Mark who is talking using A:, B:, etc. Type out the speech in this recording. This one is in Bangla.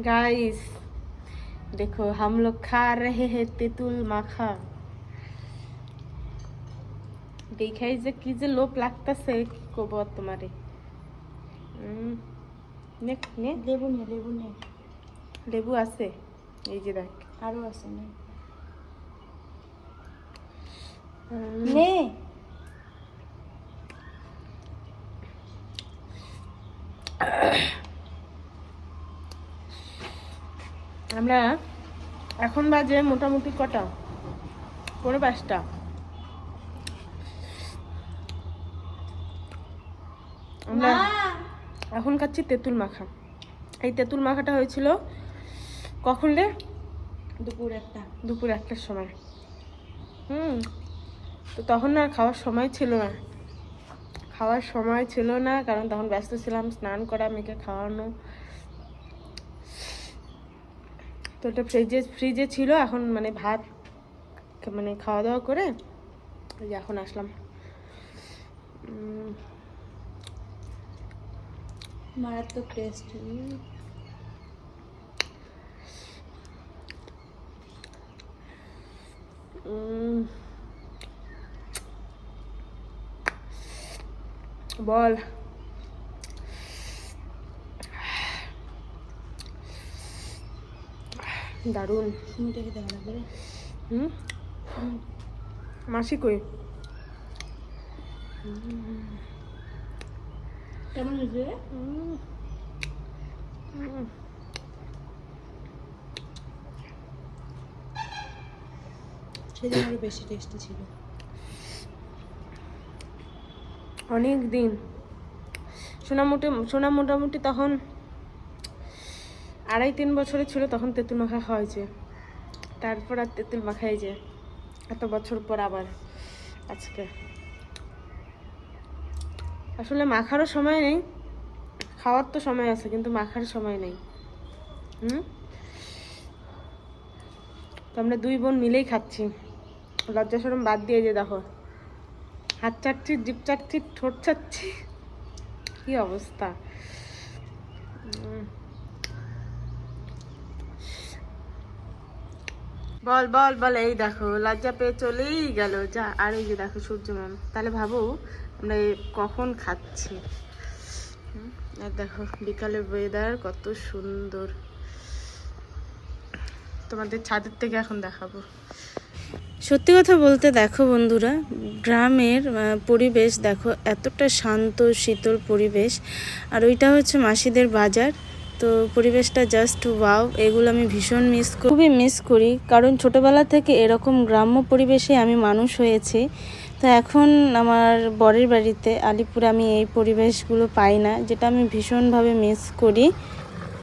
A: गाइस देखो हम लोग खा रहे हैं তেঁতুল মাখা দেখাই যে কি যে লোভ লাগতেছে কি করবো আর তোমারে উম, নে নে
B: লেবু নে লেবু নে
A: লেবু আছে এই যে দেখ
B: আরও আছে নে
A: উম,
B: নে
A: আমরা এখন বাজে মোটামুটি কটা? পনেরো পাঁচটা। আমরা এখন খাচ্ছি তেঁতুল মাখা। এই তেঁতুল মাখাটা হয়েছিল কখন রে?
B: দুপুর একটা।
A: দুপুর একটার সময়। হুম তো তখন আর খাওয়ার সময় ছিল না। খাওয়ার সময় ছিল না কারণ তখন ব্যস্ত ছিলাম স্নান করা মেয়েকে খাওয়ানো। তো ওটা ফ্রিজে ফ্রিজে ছিল, এখন মানে ভাত মানে খাওয়া দাওয়া করে ওই এখন আসলাম।
B: মারাত্মক টেস্ট
A: বল। দারুণ।
B: সিমিটা খেতে ভালো
A: হুম? মাসি কই?
B: কেমন হয়েছে? সেদিন আরও বেশি টেস্টি ছিল।
A: অনেক দিন সোনা মোটে সোনা মোটামুটি তখন আড়াই তিন বছরে ছিল, তখন তেঁতুল মাখা হয়েছে তারপর আর তেঁতুল মাখা এই যে। এত বছর পর আবার আজকে। আসলে মাখারও সময় নেই, খাওয়ার তো সময় আছে, কিন্তু মাখার সময় নেই। হুম? তো আমরা দুই বোন মিলেই খাচ্ছি। লজ্জা সরম বাদ দিয়ে যে দেখো। হাত চাটছি জিপ চাটছি, ঠোঁট চাটছি। কি অবস্থা? বল বল বল, এই দেখো, লজ্জা পেয়ে চলেই গেল, যা, আর এই যে দেখো সূর্য ম্যাম তাহলে ভাবো, আমরা কখন খাচ্ছি? আর দেখো, বিকালের ওয়েদার কত সুন্দর। তোমাদের ছাদের থেকে এখন দেখাবো। সত্যি কথা বলতে দেখো বন্ধুরা, গ্রামের পরিবেশ দেখো এতটা শান্ত, শীতল পরিবেশ। আর ওইটা হচ্ছে মাসিদের বাজার। তো পরিবেশটা জাস্ট ওয়াও এগুলো আমি ভীষণ মিস করি। খুবই মিস করি, কারণ ছোটোবেলা থেকে এরকম গ্রাম্য পরিবেশে আমি মানুষ হয়েছি। তো এখন আমার বরের বাড়িতে, আলিপুরে আমি এই পরিবেশগুলো পাই না, যেটা আমি ভীষণভাবে মিস করি।